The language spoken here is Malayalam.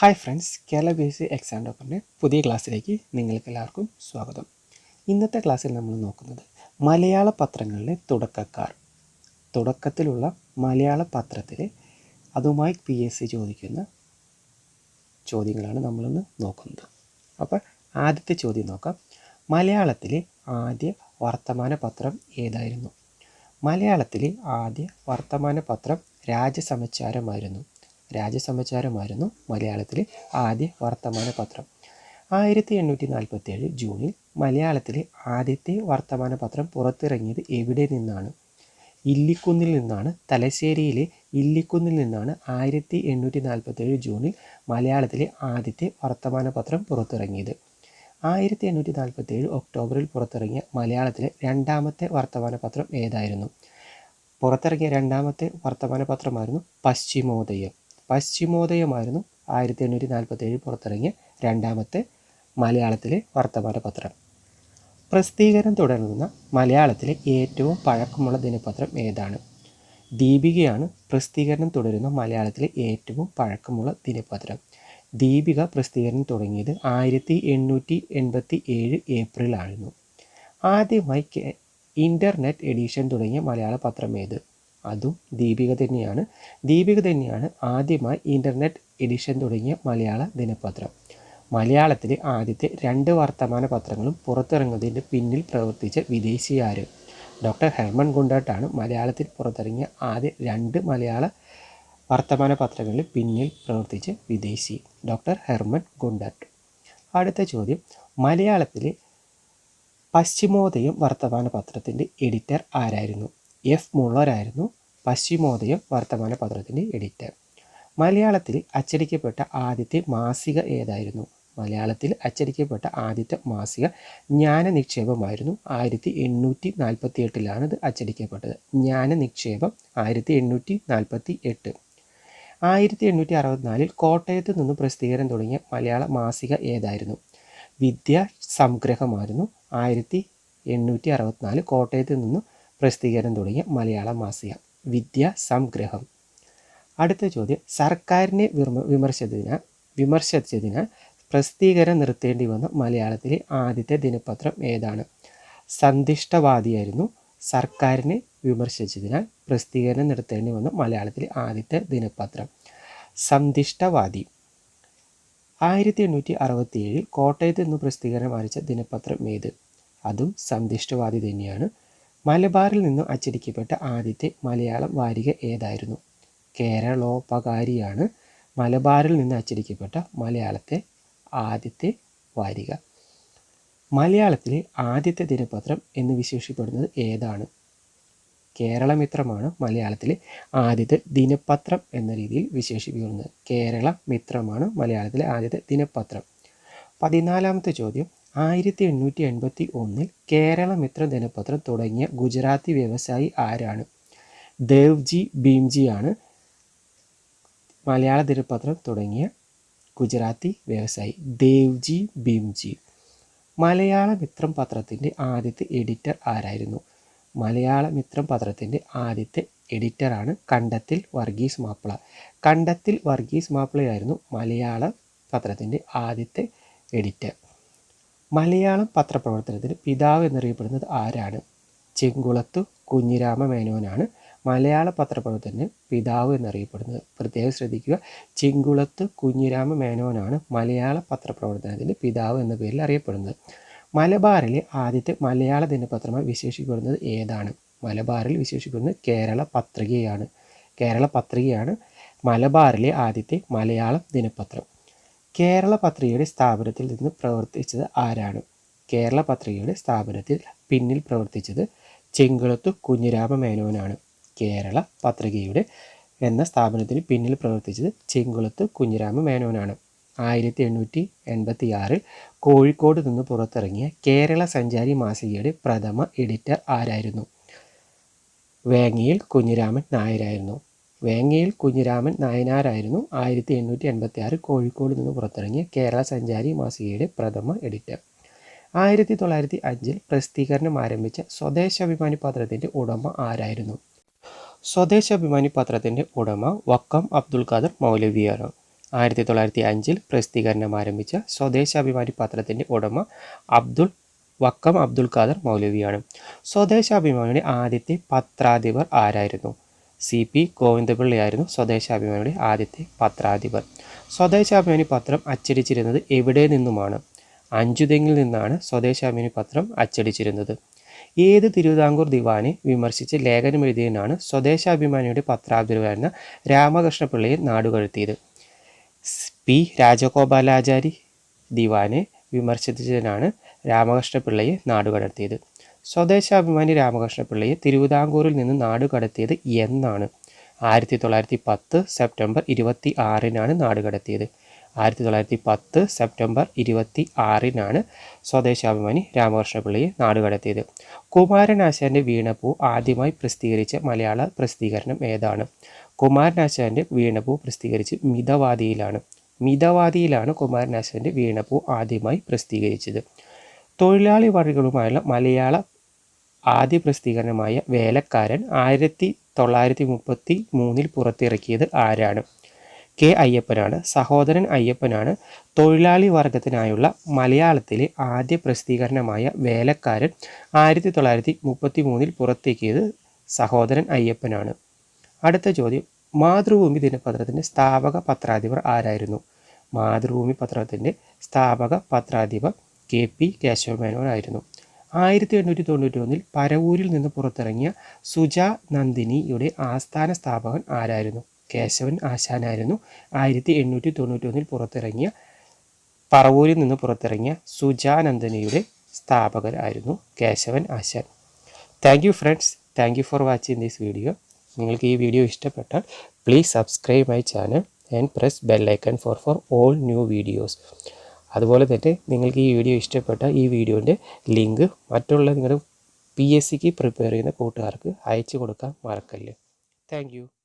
Hi friends Kerala P S C exam ഡോക്ടറിന്റെ പുതിയ ക്ലാസ്സിലേക്ക് നിങ്ങൾക്ക് എല്ലാവർക്കും സ്വാഗതം. ഇന്നത്തെ ക്ലാസ്സിൽ നമ്മൾ നോക്കുന്നത് മലയാള പത്രങ്ങളിലെ തുടക്കക്കാർ. തുടക്കത്തിലുള്ള മലയാള പത്രത്തിലെ അതുമായി പി എസ് സി ചോദിക്കുന്ന ചോദ്യങ്ങളാണ് നമ്മളിന്ന് നോക്കുന്നത്. അപ്പോൾ ആദ്യത്തെ ചോദ്യം നോക്കാം. മലയാളത്തിലെ ആദ്യ വർത്തമാന പത്രം ഏതായിരുന്നു? മലയാളത്തിലെ ആദ്യ വർത്തമാന പത്രം രാജസമാചാരമായിരുന്നു. രാജസമാചാരമായിരുന്നു മലയാളത്തിലെ ആദ്യ വർത്തമാന പത്രം ആയിരത്തി എണ്ണൂറ്റി നാൽപ്പത്തി ഏഴ് ജൂണിൽ മലയാളത്തിലെ ആദ്യത്തെ വർത്തമാന പത്രം പുറത്തിറങ്ങിയത് എവിടെ നിന്നാണ്? ഇല്ലിക്കുന്നിൽ നിന്നാണ്. തലശ്ശേരിയിലെ ഇല്ലിക്കുന്നിൽ നിന്നാണ് ആയിരത്തി എണ്ണൂറ്റി നാൽപ്പത്തി ഏഴ് ജൂണിൽ മലയാളത്തിലെ ആദ്യത്തെ വർത്തമാന പത്രം പുറത്തിറങ്ങിയത്. ആയിരത്തി എണ്ണൂറ്റി നാൽപ്പത്തി ഏഴ് ഒക്ടോബറിൽ പുറത്തിറങ്ങിയ മലയാളത്തിലെ രണ്ടാമത്തെ വർത്തമാന പത്രം ഏതായിരുന്നു? പുറത്തിറങ്ങിയ രണ്ടാമത്തെ വർത്തമാന പത്രമായിരുന്നു പശ്ചിമോദയം. പശ്ചിമോദയമായിരുന്നു ആയിരത്തി എണ്ണൂറ്റി നാൽപ്പത്തി ഏഴിൽ പുറത്തിറങ്ങിയ രണ്ടാമത്തെ മലയാളത്തിലെ വർത്തമാന പത്രം പ്രസിദ്ധീകരണം തുടരുന്ന മലയാളത്തിലെ ഏറ്റവും പഴക്കമുള്ള ദിനപത്രം ഏതാണ്? ദീപികയാണ് പ്രസിദ്ധീകരണം തുടരുന്ന മലയാളത്തിലെ ഏറ്റവും പഴക്കമുള്ള ദിനപത്രം. ദീപിക പ്രസിദ്ധീകരണം തുടങ്ങിയത് ആയിരത്തി എണ്ണൂറ്റി എൺപത്തി ഏഴ് ഏപ്രിലായിരുന്നു. ആദ്യമായി ഇന്റർനെറ്റ് എഡിഷൻ തുടങ്ങിയ മലയാള പത്രം ഏത്? അതും ദീപിക തന്നെയാണ്. ദീപിക തന്നെയാണ് ആദ്യമായി ഇന്റർനെറ്റ് എഡിഷൻ തുടങ്ങിയ മലയാള ദിനപത്രം. മലയാളത്തിലെ ആദ്യത്തെ രണ്ട് വർത്തമാന പത്രങ്ങളും പുറത്തിറങ്ങുന്നതിന്റെ പിന്നിൽ പ്രവർത്തിച്ച വിദേശിയാര് ഡോക്ടർ ഹെർമൻ ഗുണ്ടാട്ടാണ് മലയാളത്തിൽ പുറത്തിറങ്ങിയ ആദ്യ രണ്ട് മലയാള വർത്തമാന പത്രങ്ങളിൽ പിന്നിൽ പ്രവർത്തിച്ച വിദേശി ഡോക്ടർ ഹെർമൻ ഗുണ്ടാട്ട്. അടുത്ത ചോദ്യം. മലയാളത്തിലെ പശ്ചിമോദയം വർത്തമാന പത്രത്തിന്റെ എഡിറ്റർ ആരായിരുന്നു? എഫ് മുള്ളറായിരുന്നു പശ്ചിമോദയം വർത്തമാന പത്രത്തിന്റെ എഡിറ്റർ. മലയാളത്തിൽ അച്ചടിക്കപ്പെട്ട ആദ്യത്തെ മാസിക ഏതായിരുന്നു? മലയാളത്തിൽ അച്ചടിക്കപ്പെട്ട ആദ്യത്തെ മാസിക ജ്ഞാന നിക്ഷേപമായിരുന്നു ആയിരത്തി എണ്ണൂറ്റി നാൽപ്പത്തി എട്ടിലാണ് ഇത് അച്ചടിക്കപ്പെട്ടത്. ജ്ഞാന നിക്ഷേപം ആയിരത്തി എണ്ണൂറ്റി നാൽപ്പത്തി എട്ട് ആയിരത്തി എണ്ണൂറ്റി അറുപത്തിനാലിൽ കോട്ടയത്ത് നിന്ന് പ്രസിദ്ധീകരണം തുടങ്ങിയ മലയാള മാസിക ഏതായിരുന്നു? വിദ്യാ സംഗ്രഹമായിരുന്നു ആയിരത്തി എണ്ണൂറ്റി അറുപത്തിനാല് കോട്ടയത്ത് നിന്ന് പ്രസിദ്ധീകരണം തുടങ്ങിയ മലയാള മാസിക വിദ്യ സംഗ്രഹം. അടുത്ത ചോദ്യം സർക്കാരിനെ വിമ- വിമർശിച്ചതിനാൽ വിമർശിച്ചതിനാൽ പ്രസിദ്ധീകരണം നിർത്തേണ്ടി വന്ന മലയാളത്തിലെ ആദ്യത്തെ ദിനപത്രം ഏതാണ്? സന്തിഷ്ടവാദിയായിരുന്നു സർക്കാരിനെ വിമർശിച്ചതിനാൽ പ്രസിദ്ധീകരണം നിർത്തേണ്ടി വന്ന മലയാളത്തിലെ ആദ്യത്തെ ദിനപത്രം. സന്തിഷ്ടവാദി ആയിരത്തി എണ്ണൂറ്റി അറുപത്തി ഏഴിൽ കോട്ടയത്ത് നിന്ന് പ്രസിദ്ധീകരണം ആരംഭിച്ച ദിനപത്രം ഏത്? അതും സന്തിഷ്ടവാദി തന്നെയാണ്. മലബാറിൽ നിന്നും അച്ചടിക്കപ്പെട്ട ആദ്യത്തെ മലയാളം വാരിക ഏതായിരുന്നു? കേരളോപകാരിയാണ് മലബാറിൽ നിന്ന് അച്ചടിക്കപ്പെട്ട മലയാളത്തെ ആദ്യത്തെ വാരിക. മലയാളത്തിലെ ആദ്യത്തെ ദിനപത്രം എന്ന് വിശേഷിപ്പെടുന്നത് ഏതാണ്? കേരളമിത്രമാണ് മലയാളത്തിലെ ആദ്യത്തെ ദിനപത്രം എന്ന രീതിയിൽ വിശേഷിപ്പിക്കുന്നത്. കേരള മിത്രമാണ് മലയാളത്തിലെ ആദ്യത്തെ ദിനപത്രം. പതിനാലാമത്തെ ചോദ്യം. ആയിരത്തി എണ്ണൂറ്റി എൺപത്തി ഒന്നിൽ കേരളമിത്ര ദിനപത്രം തുടങ്ങിയ ഗുജറാത്തി വ്യവസായി ആരാണ്? ദേവ്ജി ആണ് മലയാള ദിനപത്രം തുടങ്ങിയ ഗുജറാത്തി വ്യവസായി ദേവ്ജി ഭീംജി. മലയാള മിത്രം പത്രത്തിന്റെ ആദ്യത്തെ എഡിറ്റർ ആരായിരുന്നു? മലയാള മിത്രം പത്രത്തിന്റെ ആദ്യത്തെ എഡിറ്ററാണ് കണ്ടത്തിൽ വർഗീസ് മാപ്പിള. കണ്ടത്തിൽ വർഗീസ് മാപ്പിളയായിരുന്നു മലയാള പത്രത്തിന്റെ ആദ്യത്തെ എഡിറ്റർ. മലയാളം പത്രപ്രവർത്തനത്തിന് പിതാവ് എന്നറിയപ്പെടുന്നത് ആരാണ്? ചെങ്കുളത്തു കുഞ്ഞിരാമ മേനോനാണ്. മലയാള പത്രപ്രവർത്തനത്തിന് പിതാവ് എന്നറിയപ്പെടുന്നത്. പ്രത്യേകം ശ്രദ്ധിക്കുക. ചെങ്കുളത്ത് കുഞ്ഞിരാമ മേനോനാണ് മലയാള പത്രപ്രവർത്തനത്തിന്റെ പിതാവ് എന്ന പേരിൽ അറിയപ്പെടുന്നത്. മലബാറിലെ ആദ്യത്തെ മലയാള ദിനപത്രമായി വിശേഷിക്കപ്പെടുന്നത് ഏതാണ്? മലബാറിൽ വിശേഷിക്കുന്നത് കേരള പത്രികയാണ്. കേരള പത്രികയാണ് മലബാറിലെ ആദ്യത്തെ മലയാളം ദിനപത്രം. കേരള പത്രികയുടെ സ്ഥാപനത്തിൽ നിന്ന് പ്രവർത്തിച്ചത് ആരാണ്? കേരള പത്രികയുടെ സ്ഥാപനത്തിൽ പിന്നിൽ പ്രവർത്തിച്ചത് ചെങ്കുളത്തു കുഞ്ഞിരാമ മേനോനാണ് കേരള പത്രികയുടെ എന്ന സ്ഥാപനത്തിന് പിന്നിൽ പ്രവർത്തിച്ചത് ചെങ്കുളത്ത് കുഞ്ഞിരാമ മേനോനാണ് ആയിരത്തി എണ്ണൂറ്റി എൺപത്തി ആറിൽ കോഴിക്കോട് നിന്ന് പുറത്തിറങ്ങിയ കേരള സഞ്ചാരി മാസികയുടെ പ്രഥമ എഡിറ്റർ ആരായിരുന്നു? വേങ്ങയിൽ കുഞ്ഞിരാമൻ നായരായിരുന്നു. വേങ്ങയിൽ കുഞ്ഞിരാമൻ നായനാരായിരുന്നു. ആയിരത്തി എണ്ണൂറ്റി എൺപത്തി ആറ് കോഴിക്കോട് നിന്ന് പുറത്തിറങ്ങിയ കേരള സഞ്ചാരി മാസികയുടെ പ്രഥമ എഡിറ്റർ. ആയിരത്തി തൊള്ളായിരത്തി അഞ്ചിൽ പ്രസിദ്ധീകരണം ആരംഭിച്ച സ്വദേശാഭിമാനി പത്രത്തിന്റെ ഉടമ ആരായിരുന്നു? സ്വദേശാഭിമാനി പത്രത്തിന്റെ ഉടമ വക്കം അബ്ദുൽ ഖാദർ മൗലവിയാണ്. ആയിരത്തി തൊള്ളായിരത്തി അഞ്ചിൽ പ്രസിദ്ധീകരണം ആരംഭിച്ച സ്വദേശാഭിമാനി പത്രത്തിന്റെ ഉടമ അബ്ദുൾ വക്കം അബ്ദുൽ ഖാദർ മൗലവിയാണ്. സ്വദേശാഭിമാനിയുടെ ആദ്യത്തെ പത്രാധിപർ ആരായിരുന്നു? സി പി ഗോവിന്ദപിള്ളയായിരുന്നു സ്വദേശാഭിമാനിയുടെ ആദ്യത്തെ പത്രാധിപർ സ്വദേശാഭിമാനി പത്രം അച്ചടിച്ചിരുന്നത് എവിടെ നിന്നുമാണ്? അഞ്ചുതെങ്ങിൽ നിന്നാണ് സ്വദേശാഭിമാനി പത്രം അച്ചടിച്ചിരുന്നത്. ഏത് തിരുവിതാംകൂർ ദിവാനെ വിമർശിച്ച് ലേഖനം എഴുതിയതിനാണ് സ്വദേശാഭിമാനിയുടെ പത്രാധിപരായിരുന്ന രാമകൃഷ്ണപിള്ളയെ നാടുകഴുത്തിയത് പി രാജഗോപാലാചാരി ദിവാനെ വിമർശിച്ചതിനാണ് രാമകൃഷ്ണപിള്ളയെ നാടുകടത്തിയത്. സ്വദേശാഭിമാനി രാമകൃഷ്ണപിള്ളയെ തിരുവിതാംകൂറിൽ നിന്ന് നാടുകടത്തിയത് എന്നാണ്. ആയിരത്തി തൊള്ളായിരത്തി പത്ത് സെപ്റ്റംബർ ഇരുപത്തി ആറിനാണ് നാടുകടത്തിയത് ആയിരത്തി തൊള്ളായിരത്തി പത്ത് സെപ്റ്റംബർ ഇരുപത്തി ആറിനാണ് സ്വദേശാഭിമാനി രാമകൃഷ്ണപിള്ളയെ നാടുകടത്തിയത് കുമാരനാശാന്റെ വീണപ്പൂ ആദ്യമായി പ്രസിദ്ധീകരിച്ച മലയാള പ്രസിദ്ധീകരണം ഏതാണ്? കുമാരനാശാന്റെ വീണപ്പൂ പ്രസിദ്ധീകരിച്ച് മിതവാദിയിലാണ്. മിതവാദിയിലാണ് കുമാരനാശാന്റെ വീണപ്പൂ ആദ്യമായി പ്രസിദ്ധീകരിച്ചത്. തൊഴിലാളി വർഗങ്ങളുമായുള്ള മലയാള ആദ്യ പ്രസിദ്ധീകരണമായ വേലക്കാരൻ ആയിരത്തി തൊള്ളായിരത്തി മുപ്പത്തി മൂന്നിൽ പുറത്തിറക്കിയത് ആരാണ്? കെ അയ്യപ്പനാണ്. സഹോദരൻ അയ്യപ്പനാണ്. തൊഴിലാളി വർഗത്തിനായുള്ള മലയാളത്തിലെ ആദ്യ പ്രസിദ്ധീകരണമായ വേലക്കാരൻ ആയിരത്തി തൊള്ളായിരത്തി മുപ്പത്തി മൂന്നിൽ പുറത്തേക്കിയത് സഹോദരൻ അയ്യപ്പനാണ്. അടുത്ത ചോദ്യം. മാതൃഭൂമി ദിനപത്രത്തിന്റെ സ്ഥാപക പത്രാധിപർ ആരായിരുന്നു? മാതൃഭൂമി പത്രത്തിന്റെ സ്ഥാപക പത്രാധിപർ കെ പി കേശവമേനോനായിരുന്നു. ആയിരത്തി എണ്ണൂറ്റി തൊണ്ണൂറ്റി ഒന്നിൽ പരവൂരിൽ നിന്ന് പുറത്തിറങ്ങിയ സുജ നന്ദിനിയുടെ ആസ്ഥാന സ്ഥാപകൻ ആരായിരുന്നു? കേശവൻ ആശാനായിരുന്നു. ആയിരത്തി എണ്ണൂറ്റി തൊണ്ണൂറ്റി ഒന്നിൽ പുറത്തിറങ്ങിയ പറവൂരിൽ നിന്ന് പുറത്തിറങ്ങിയ സുജാനന്ദനിയുടെ സ്ഥാപകരായിരുന്നു Keshavan Asan. Thank you friends thank you for watching this video നിങ്ങൾക്ക് ഈ വീഡിയോ ഇഷ്ടപ്പെട്ടാൽ please subscribe my channel and press bell icon for for all new videos അതുപോലെ തന്നെ നിങ്ങൾക്ക് ഈ വീഡിയോ ഇഷ്ടപ്പെട്ട ഈ വീഡിയോന്റെ ലിങ്ക് മറ്റുള്ള നിങ്ങളുടെ പി എസ് സിക്ക് പ്രിപ്പയർ ചെയ്യുന്ന കൂട്ടുകാർക്ക് അയച്ചു കൊടുക്കാൻ മറക്കല്ലേ. താങ്ക്